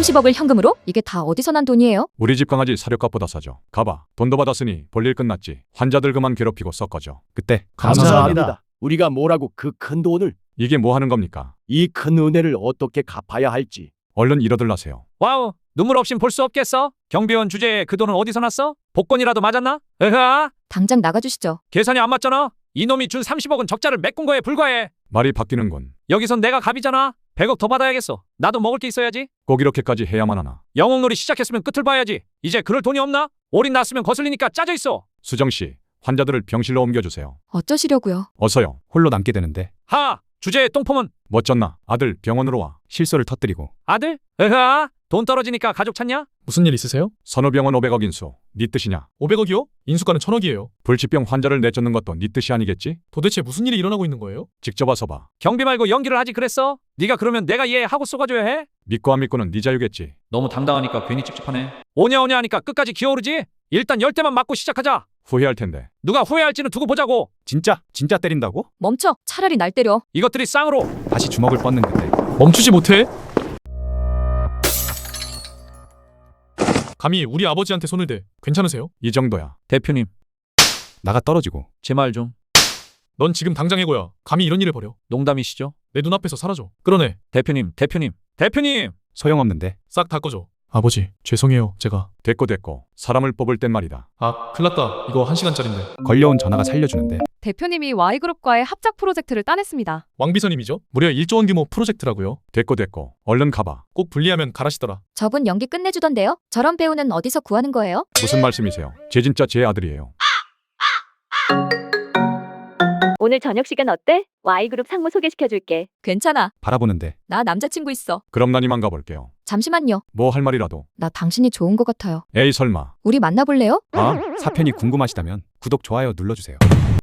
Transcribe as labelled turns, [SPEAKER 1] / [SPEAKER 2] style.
[SPEAKER 1] 30억을 현금으로? 이게 다 어디서 난 돈이에요?
[SPEAKER 2] 우리 집 강아지 사료값보다 싸죠. 가봐. 돈도 받았으니 볼일 끝났지. 환자들 그만 괴롭히고 섞어줘.
[SPEAKER 3] 그때
[SPEAKER 4] 감사합니다. 우리가 뭐라고 그 큰 돈을
[SPEAKER 2] 이게 뭐 하는 겁니까?
[SPEAKER 4] 이 큰 은혜를 어떻게 갚아야 할지
[SPEAKER 2] 얼른 일어들라세요.
[SPEAKER 5] 와우, 눈물 없인 볼 수 없겠어? 경비원 주제에 그 돈은 어디서 났어? 복권이라도 맞았나? 으하,
[SPEAKER 1] 당장 나가주시죠.
[SPEAKER 5] 계산이 안 맞잖아. 이놈이 준 30억은 적자를 메꾼 거에 불과해.
[SPEAKER 2] 말이 바뀌는군.
[SPEAKER 5] 여기선 내가 갑이잖아. 100억 더 받아야겠어. 나도 먹을 게 있어야지.
[SPEAKER 2] 꼭 이렇게까지 해야만 하나.
[SPEAKER 5] 영웅놀이 시작했으면 끝을 봐야지. 이제 그럴 돈이 없나? 올인 났으면 거슬리니까 짜져 있어.
[SPEAKER 2] 수정 씨, 환자들을 병실로 옮겨주세요.
[SPEAKER 1] 어쩌시려고요?
[SPEAKER 2] 어서요.
[SPEAKER 3] 홀로 남게 되는데
[SPEAKER 5] 하, 주제의 똥폼은
[SPEAKER 2] 멋졌나? 아들 병원으로 와.
[SPEAKER 3] 실소를 터뜨리고
[SPEAKER 5] 아들? 으하, 돈 떨어지니까 가족 찾냐?
[SPEAKER 6] 무슨 일 있으세요?
[SPEAKER 2] 선우병원 500억 인수. 네 뜻이냐?
[SPEAKER 6] 500억이요? 인수가는 1000억이에요.
[SPEAKER 2] 불치병 환자를 내쫓는 것도 네 뜻이 아니겠지?
[SPEAKER 6] 도대체 무슨 일이 일어나고 있는 거예요?
[SPEAKER 2] 직접 와서 봐.
[SPEAKER 5] 경비 말고 연기를 하지 그랬어? 네가 그러면 내가 이해하고 쏘가줘야 해?
[SPEAKER 2] 믿고 안 믿고는 네 자유겠지.
[SPEAKER 5] 너무 당당하니까 괜히 찝찝하네. 오냐 오냐 하니까 끝까지 기어오르지? 일단 열 대만 맞고 시작하자.
[SPEAKER 2] 후회할 텐데.
[SPEAKER 5] 누가 후회할지는 두고 보자고.
[SPEAKER 3] 진짜 진짜 때린다고?
[SPEAKER 1] 멈춰. 차라리 날 때려.
[SPEAKER 5] 이것들이 쌍으로.
[SPEAKER 3] 다시 주먹을 뻗는 그때
[SPEAKER 6] 멈추지 못해? 감히 우리 아버지한테 손을 대. 괜찮으세요?
[SPEAKER 2] 이 정도야.
[SPEAKER 5] 대표님,
[SPEAKER 3] 나가 떨어지고
[SPEAKER 5] 제 말 좀.
[SPEAKER 6] 넌 지금 당장 해고야. 감히 이런 일을 벌여.
[SPEAKER 5] 농담이시죠?
[SPEAKER 6] 내 눈앞에서 사라져. 끌어내.
[SPEAKER 5] 대표님, 대표님, 대표님.
[SPEAKER 3] 소용없는데
[SPEAKER 6] 싹 다 꺼줘. 아버지, 죄송해요. 제가.
[SPEAKER 2] 됐고 됐고. 사람을 뽑을 땐 말이다.
[SPEAKER 6] 아, 큰일 났다. 이거 한 시간짜린데
[SPEAKER 3] 걸려온 전화가 살려주는데
[SPEAKER 7] 대표님이 Y그룹과의 합작 프로젝트를 따냈습니다.
[SPEAKER 6] 왕비서님이죠? 무려 1조 원 규모 프로젝트라고요.
[SPEAKER 2] 됐고 됐고. 얼른 가봐.
[SPEAKER 6] 꼭 분리하면 가라시더라.
[SPEAKER 1] 저분 연기 끝내주던데요? 저런 배우는 어디서 구하는 거예요?
[SPEAKER 2] 무슨 말씀이세요? 제 진짜 제 아들이에요.
[SPEAKER 8] 오늘 저녁 시간 어때? Y그룹 상무 소개시켜줄게.
[SPEAKER 1] 괜찮아.
[SPEAKER 3] 바라보는데
[SPEAKER 1] 나 남자친구 있어.
[SPEAKER 2] 그럼 난 이만 가볼게요.
[SPEAKER 1] 잠시만요.
[SPEAKER 2] 뭐 할 말이라도.
[SPEAKER 1] 나 당신이 좋은 것 같아요.
[SPEAKER 2] 에이 설마.
[SPEAKER 1] 우리 만나볼래요?
[SPEAKER 2] 아?
[SPEAKER 3] 사편이 궁금하시다면 구독 좋아요 눌러주세요